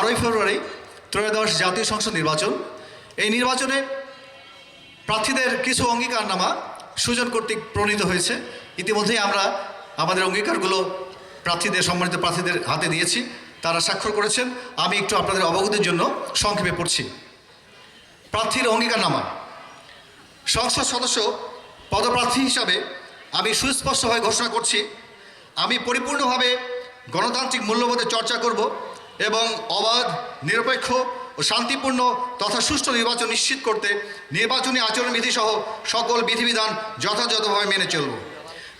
বারোই ফেব্রুয়ারি ত্রয়োদশ জাতীয় সংসদ নির্বাচন। এই নির্বাচনে প্রার্থীদের কিছু অঙ্গীকারনামা সুজন কর্তৃক প্রণীত হয়েছে। ইতিমধ্যেই আমরা আমাদের অঙ্গীকারগুলো প্রার্থীদের, সম্মানিত প্রার্থীদের হাতে দিয়েছি। তারা স্বাক্ষর করেছেন। আমি একটু আপনাদের অবগতির জন্য সংক্ষেপে পড়ছি। প্রার্থীর অঙ্গীকারনামা। সংসদ সদস্য পদপ্রার্থী হিসাবে আমি সুস্পষ্টভাবে ঘোষণা করছি। আমি পরিপূর্ণভাবে গণতান্ত্রিক মূল্যবোধের চর্চা করব। এবং অবাধ, নিরপেক্ষ ও শান্তিপূর্ণ তথা সুষ্ঠু নির্বাচন নিশ্চিত করতে নির্বাচনী আচরণবিধি সহ সকল বিধিবিধান যথাযথভাবে মেনে চলব।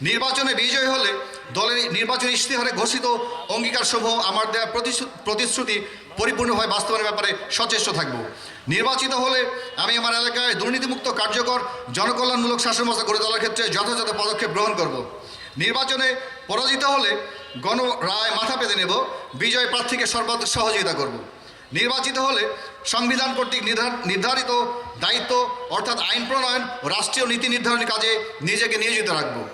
নির্বাচনে বিজয় হলে দলের নির্বাচনী ইশতেহারে ঘোষিত অঙ্গীকারসমূহ আমার দেওয়া প্রতিশ্রু- প্রতিশ্রুতি পরিপূর্ণভাবে বাস্তবায়নের ব্যাপারে সচেষ্ট থাকব। নির্বাচিত হলে আমি আমার এলাকায় দুর্নীতিমুক্ত কার্যকর, জনকল্যাণমূলক শাসন ব্যবস্থা গড়ে তোলার ক্ষেত্রে যথাযথ পদক্ষেপ গ্রহণ করব। নির্বাচনে পরাজিত হলে গণ রায় মাথা পেতে নেব, বিজয় প্রার্থীকে সর্বাধিক সহযোগিতা করব। নির্বাচিত হলে সংবিধান কর্তৃক নির্ধার- নির্ধারিত দায়িত্ব, অর্থাৎ আইন প্রণয়ন ও রাষ্ট্রীয় নীতি নির্ধারণের কাজে নিজেকে নিয়োজিত রাখব।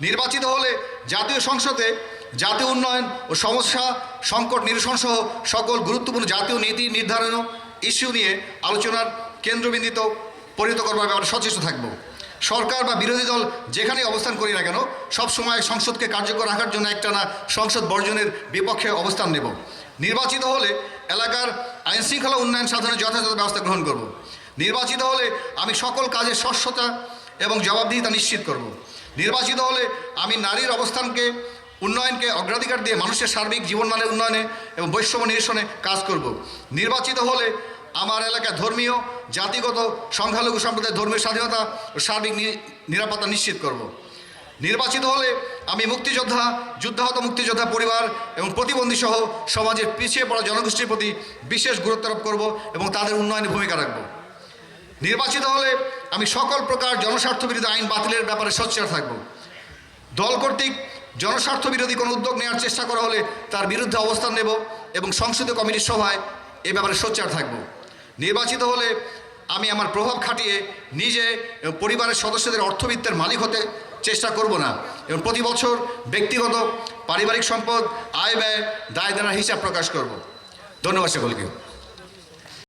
নির্বাচিত হলে জাতীয় সংসদে জাতীয় উন্নয়ন ও সমস্যা সংকট নিরসন সহ সকল গুরুত্বপূর্ণ জাতীয় নীতি নির্ধারণ ইস্যু নিয়ে আলোচনার কেন্দ্রবিন্দুতে পরিণত করবার ব্যাপারে সচেষ্ট থাকব। সরকার বা বিরোধী দল যেখানে অবস্থান করি না কেন সবসময় সংসদকে কার্যকর রাখার জন্য একটা না সংসদ বর্জনের বিপক্ষে অবস্থান নেব। নির্বাচিত হলে এলাকার আইন শৃঙ্খলা উন্নয়ন সাধনের যথাযথ ব্যবস্থা গ্রহণ করব। নির্বাচিত হলে আমি সকল কাজের স্বচ্ছতা এবং জবাবদিহিতা নিশ্চিত করব। নির্বাচিত হলে আমি নারীর অবস্থানকে, উন্নয়নকে অগ্রাধিকার দিয়ে মানুষের সার্বিক জীবনমানের উন্নয়নে এবং বৈষম্য নিরসনে কাজ করব। নির্বাচিত হলে আমার এলাকায় ধর্মীয়, জাতিগত, সংখ্যালঘু সম্প্রদায়ের ধর্মীয় স্বাধীনতা ও সার্বিক নিরাপত্তা নিশ্চিত করব। নির্বাচিত হলে আমি মুক্তিযোদ্ধা, যুদ্ধাহত মুক্তিযোদ্ধা পরিবার এবং প্রতিবন্ধী সহ সমাজের পিছিয়ে পড়া জনগোষ্ঠীর প্রতি বিশেষ গুরুত্ব আরোপ করব এবং তাদের উন্নয়নে ভূমিকা রাখব। নির্বাচিত হলে আমি সকল প্রকার জনস্বার্থ বিরোধী আইন বাতিলের ব্যাপারে সোচ্চার থাকব। দল কর্তৃক জনস্বার্থ বিরোধী কোনো উদ্যোগ নেওয়ার চেষ্টা করা হলে তার বিরুদ্ধে অবস্থান নেব এবং সংসদীয় কমিটির সভায় এ ব্যাপারে সোচ্চার থাকব। নির্বাচিত হলে আমি আমার প্রভাব খাটিয়ে নিজে পরিবারের সদস্যদের অর্থবিত্তের মালিক হতে চেষ্টা করব না। এবং প্রতি বছর ব্যক্তিগত পারিবারিক সম্পদ, আয় ব্যয় দায় দেনার হিসাব প্রকাশ করব। ধন্যবাদ সকলকে।